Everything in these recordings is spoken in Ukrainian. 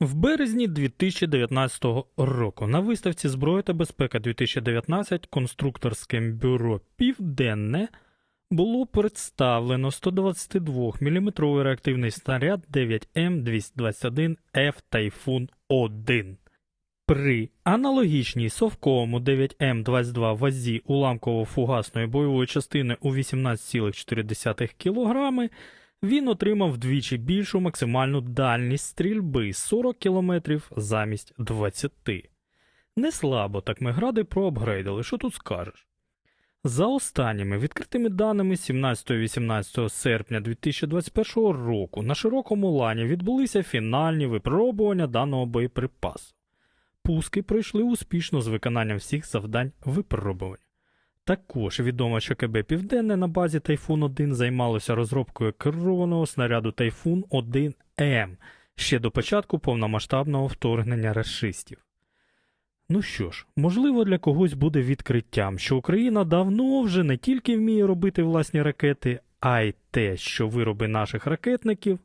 В березні 2019 року на виставці Зброя та безпека 2019 конструкторським бюро Південне було представлено 122-мм реактивний снаряд 9М221F Тайфун 1. При аналогічній совковому 9М22 вазі уламково-фугасної бойової частини у 18,4 кг він отримав вдвічі більшу максимальну дальність стрільби 40 км замість 20. Не слабо так ми гради проапгрейдили, що тут скажеш. За останніми відкритими даними 17-18 серпня 2021 року на широкому лані відбулися фінальні випробування даного боєприпасу. Пуски пройшли успішно з виконанням всіх завдань випробувань. Також відомо, що КБ Південне на базі Тайфун 1 займалося розробкою керованого снаряду Тайфун 1М ще до початку повномасштабного вторгнення расистів. Ну що ж, можливо, для когось буде відкриттям, що Україна давно вже не тільки вміє робити власні ракети, а й те, що вироби наших ракетників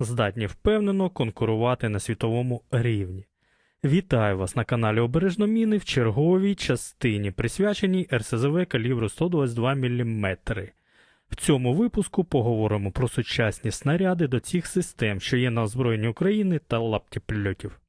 здатні впевнено конкурувати на світовому рівні. Вітаю вас на каналі Обережно Міни в черговій частині, присвяченій РСЗВ калібру 122 мм. В цьому випуску поговоримо про сучасні снаряди до цих систем, що є на озброєнні України та лаптєпльотів.